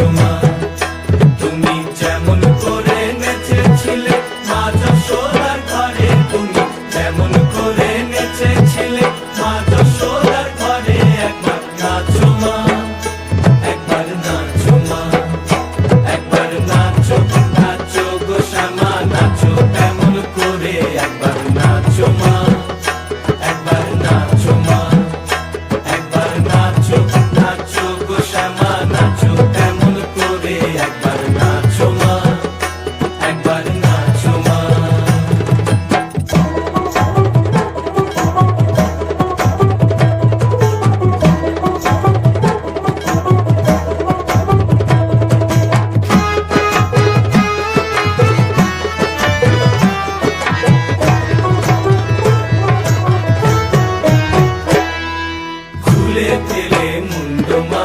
tomorrow. உள்ளத்திலே முண்டுமா